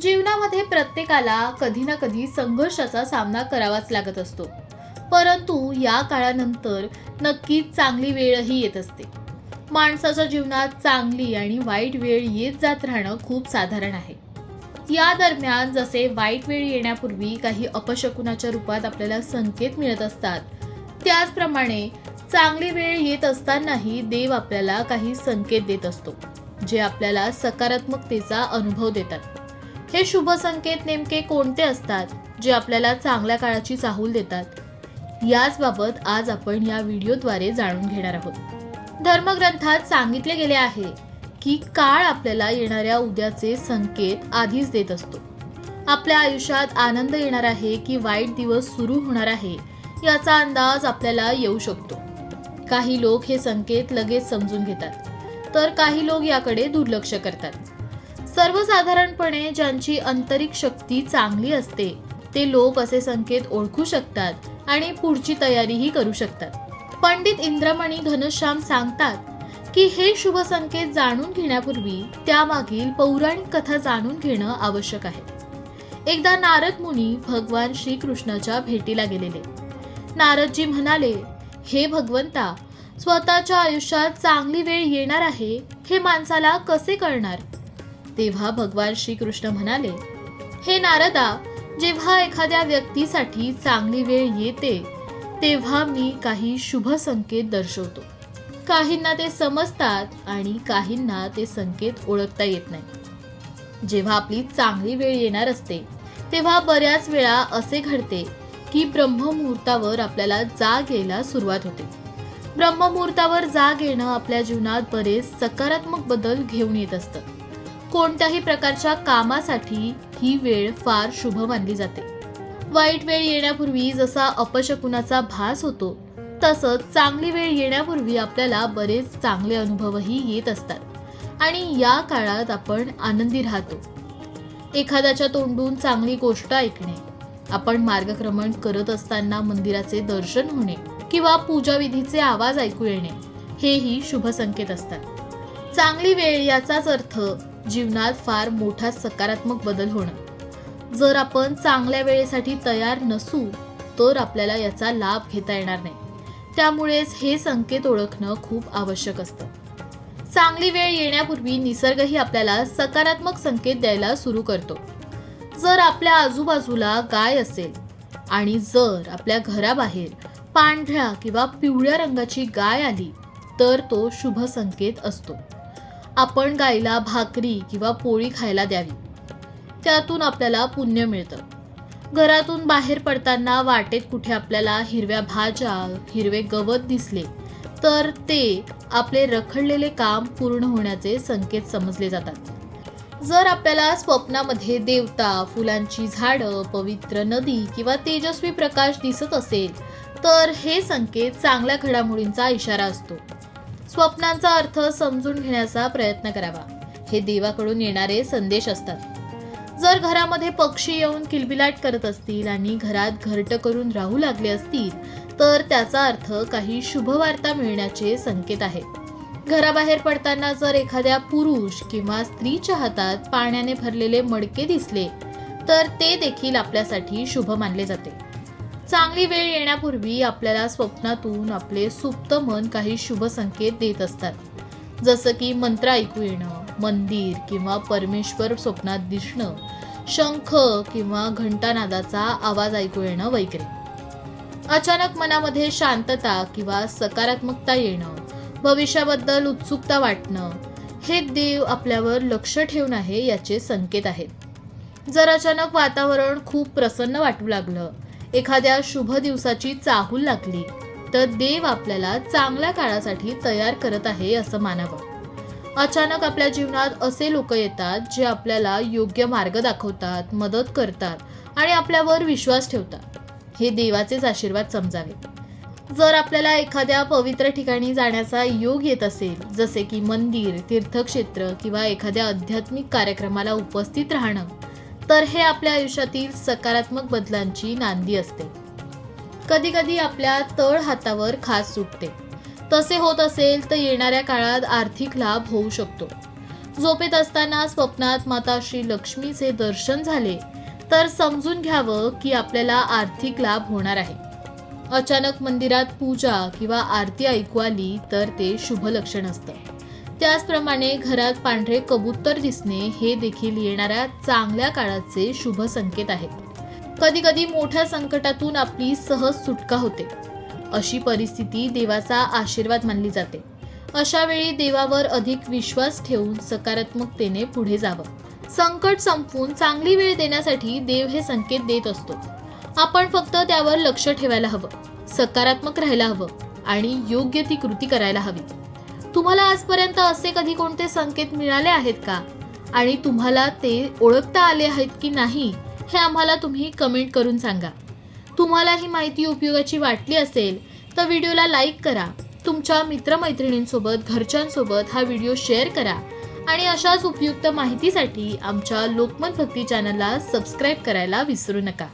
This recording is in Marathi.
जीवनामध्ये प्रत्येकाला कधी ना कधी संघर्षाचा सामना करावाच लागत असतो. परंतु या काळानंतर नक्कीच चांगली वेळही येत असते. माणसाच्या जीवनात चांगली आणि वाईट वेळ येत जात राहणं खूप साधारण आहे. या दरम्यान जसे वाईट वेळ येण्यापूर्वी काही अपशकुनाच्या रूपात आपल्याला संकेत मिळत असतात त्याचप्रमाणे चांगली वेळ येत असतानाही देव आपल्याला काही संकेत देत असतो जे आपल्याला सकारात्मकतेचा अनुभव देतात. हे शुभ संकेत नेमके कोणते असतात जे आपल्याला चांगल्या काळाची चाहूल देतात? याच बाबत आज आपण या व्हिडिओद्वारे जाणून घेणार आहोत. धर्मग्रंथात सांगितले गेले आहे की काळ आपल्याला येणाऱ्या उद्याचे संकेत आधीच देत असतो. आपल्या आयुष्यात आनंद येणार आहे की वाईट दिवस सुरू होणार आहे याचा अंदाज आपल्याला येऊ शकतो. काही लोक हे संकेत लगेच समजून घेतात तर काही लोक याकडे दुर्लक्ष करतात. सर्वसाधारणपणे ज्यांची आंतरिक शक्ती चांगली असते ते लोक असे संकेत ओळखू शकतात आणि पुढची तयारीही करू शकतात. पंडित इंद्रमणी घनश्याम सांगतात की हे शुभ संकेत जाणून घेण्यापूर्वी त्यामागील पौराणिक कथा जाणून घेणं आवश्यक आहे. एकदा नारद मुनी भगवान श्रीकृष्णाच्या भेटीला गेलेले. नारदजी म्हणाले हे भगवंता स्वतःच्या आयुष्यात चांगली वेळ येणार आहे हे माणसाला कसे कळणार? तेव्हा भगवान श्रीकृष्ण म्हणाले हे नारदा जेव्हा एखाद्या व्यक्तीसाठी चांगली वेळ येते तेव्हा मी काही शुभ संकेत दर्शवतो. काहींना ते समजतात आणि काहींना ते संकेत ओळखता येत नाही. जेव्हा आपली चांगली वेळ येणार असते तेव्हा बऱ्याच वेळा असे घडते की ब्रह्ममुहूर्तावर आपल्याला जाग यायला सुरुवात होते. ब्रह्ममुहूर्तावर जाग येणं आपल्या जीवनात बरेच सकारात्मक बदल घेऊन येत असतं. कोणत्याही प्रकारच्या कामासाठी ही वेळ फार शुभ मानली जाते. वाईट वेळ येण्यापूर्वी जसा अपशकुनाचा भास होतो तसंच चांगली वेळ येण्यापूर्वी आपल्याला बरेच चांगले अनुभवही येत असतात. आणि या काळात आपण आनंदी राहतो. एखाद्याच्या तोंडून चांगली गोष्ट ऐकणे आपण मार्गक्रमण करत असताना मंदिराचे दर्शन होणे किंवा पूजाविधीचे आवाज ऐकू येणे हेही शुभ संकेत असतात. चांगली वेळ याचाच अर्थ जीवनात फार मोठा सकारात्मक बदल होणं जर आपण चांगल्या वेळेसाठी तयार नसू तर आपल्याला याचा लाभ घेता येणार नाही. त्यामुळेच हे संकेत ओळखणं खूप आवश्यक असतं. चांगली वेळ येण्यापूर्वी निसर्गही आपल्याला सकारात्मक संकेत द्यायला सुरू करतो. जर आपल्या आजूबाजूला गाय असेल आणि जर आपल्या घराबाहेर पांढऱ्या किंवा पिवळ्या रंगाची गाय आली तर तो शुभ संकेत असतो. आपण गायला भाकरी किंवा पोळी खायला द्यावी. त्यातून आपल्याला पुण्य मिळतं. घरातून बाहेर पडताना वाटेत कुठे आपल्याला हिरव्या भाज्या हिरवे गवत दिसले तर ते आपले रखडलेले काम पूर्ण होण्याचे संकेत समजले जातात. जर आपल्याला स्वप्नामध्ये देवता फुलांची झाडं पवित्र नदी किंवा तेजस्वी प्रकाश दिसत असेल तर हे संकेत चांगल्या घडामोडींचा इशारा असतो. स्वप्नांचा अर्थ समजून घेण्याचा प्रयत्न करावा. हे देवाकडून येणारे संदेश असतात. जर घरामध्ये पक्षी येऊन किलबिलाट करत असतील आणि घरात घरट करून राहू लागले असतील तर त्याचा अर्थ काही शुभवार्ता मिळण्याचे संकेत आहेत. घराबाहेर पडताना जर एखाद्या पुरुष किंवा स्त्रीच्या हातात पाण्याने भरलेले मडके दिसले तर ते देखील आपल्यासाठी शुभ मानले जाते. चांगली वेळ येण्यापूर्वी आपल्याला स्वप्नातून आपले सुप्त मन काही शुभ संकेत देत असतात. जसं की मंत्र ऐकू येणं मंदिर किंवा परमेश्वर स्वप्नात दिसणं शंख किंवा घंटानादाचा आवाज ऐकू येणं वगैरे. अचानक मनामध्ये शांतता किंवा सकारात्मकता येणं भविष्याबद्दल उत्सुकता वाटणं हे देव आपल्यावर लक्ष ठेवून आहे याचे संकेत आहेत. जर अचानक वातावरण खूप प्रसन्न वाटू लागलं एखाद्या शुभ दिवसाची चाहूल लागली तर देव आपल्याला चांगल्या काळासाठी तयार करत आहे असं मानावं. अचानक आपल्या जीवनात असे लोक येतात जे आपल्याला योग्य मार्ग दाखवतात मदत करतात आणि आपल्यावर विश्वास ठेवतात. हे देवाचेच आशीर्वाद समजावे. जर आपल्याला एखाद्या पवित्र ठिकाणी जाण्याचा योग येत असेल जसे की मंदिर तीर्थक्षेत्र किंवा एखाद्या आध्यात्मिक कार्यक्रमाला उपस्थित राहणं तर हे आपल्या आयुष्यातील सकारात्मक बदलांची नांदी असते. कधी कधी आपल्या तळ हातावर खास सुटते. तसे होत असेल तर येणाऱ्या काळात आर्थिक लाभ होऊ शकतो. झोपेत असताना स्वप्नात माता श्री लक्ष्मीचे दर्शन झाले तर समजून घ्यावं की आपल्याला आर्थिक लाभ होणार आहे. अचानक मंदिरात पूजा किंवा आरती ऐकू आली तर ते शुभ लक्षण असतं. त्याचप्रमाणे घरात पांढरे कबूतर दिसणे हे देखील येणाऱ्या चांगल्या काळाचे शुभ संकेत आहेत. कधी कधी मोठ्या संकटातून आपली सहज सुटका होते. अशी परिस्थिती देवाचा आशीर्वाद मानली जाते. अशा वेळी देवावर अधिक विश्वास ठेवून सकारात्मकतेने पुढे जावं. संकट संपवून चांगली वेळ देण्यासाठी देव हे संकेत देत असतो. आपण फक्त त्यावर लक्ष ठेवायला हवं. सकारात्मक राहायला हवं आणि योग्य ती कृती करायला हवी. तुम्हाला आजपर्यंत असे कधी कोणते संकेत मिळाले आहेत का? आणि तुम्हाला ते ओळखता आले आहेत की नाही हे आम्हाला तुम्ही कमेंट करून सांगा. तुम्हाला ही माहिती उपयोगाची वाटली असेल तर व्हिडिओला लाईक करा. तुमच्या मित्रमैत्रिणींसोबत घरच्यांसोबत हा व्हिडिओ शेअर करा. आणि अशाच उपयुक्त माहितीसाठी आमच्या लोकमत भक्ती चॅनलला सबस्क्राईब करायला विसरू नका.